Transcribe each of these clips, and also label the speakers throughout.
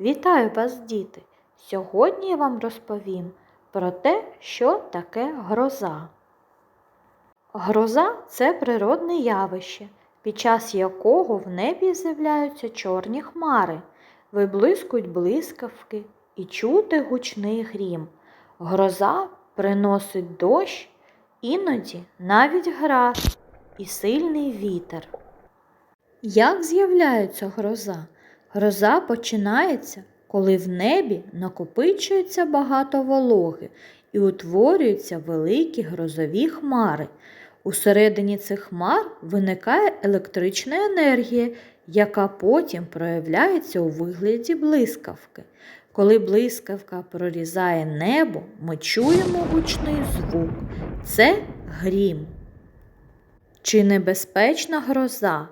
Speaker 1: Вітаю вас, діти! Сьогодні я вам розповім про те, що таке гроза. Гроза це природне явище, під час якого в небі з'являються чорні хмари, виблискують блискавки і чути гучний грім. Гроза приносить дощ, іноді навіть град і сильний вітер. Як з'являється гроза? Гроза починається, коли в небі накопичується багато вологи і утворюються великі грозові хмари. Усередині цих хмар виникає електрична енергія, яка потім проявляється у вигляді блискавки. Коли блискавка прорізає небо, ми чуємо гучний звук. Це грім. Чи небезпечна гроза?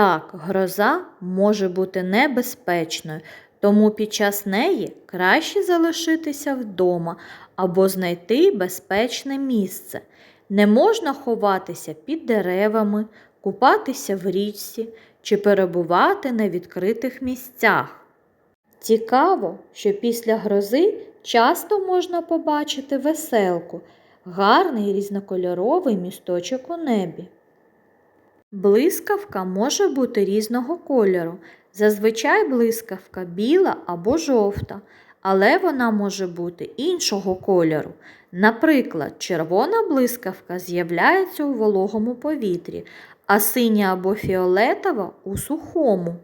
Speaker 1: Так, гроза може бути небезпечною, тому під час неї краще залишитися вдома або знайти безпечне місце. Не можна ховатися під деревами, купатися в річці чи перебувати на відкритих місцях. Цікаво, що після грози часто можна побачити веселку, гарний різнокольоровий місточок у небі. Блискавка може бути різного кольору. Зазвичай блискавка біла або жовта, але вона може бути іншого кольору. Наприклад, червона блискавка з'являється у вологому повітрі, а синя або фіолетова у сухому.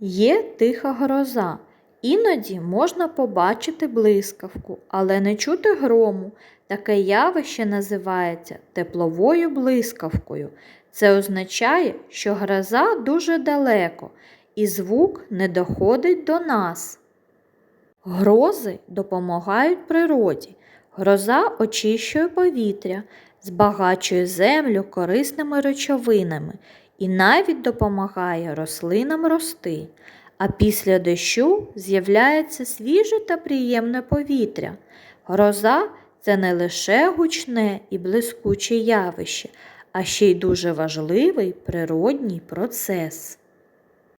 Speaker 1: Є тиха гроза. Іноді можна побачити блискавку, але не чути грому. Таке явище називається тепловою блискавкою. Це означає, що гроза дуже далеко і звук не доходить до нас. Грози допомагають природі. Гроза очищує повітря, збагачує землю корисними речовинами і навіть допомагає рослинам рости. А після дощу з'являється свіже та приємне повітря. Гроза це не лише гучне і блискуче явище, а ще й дуже важливий природній процес.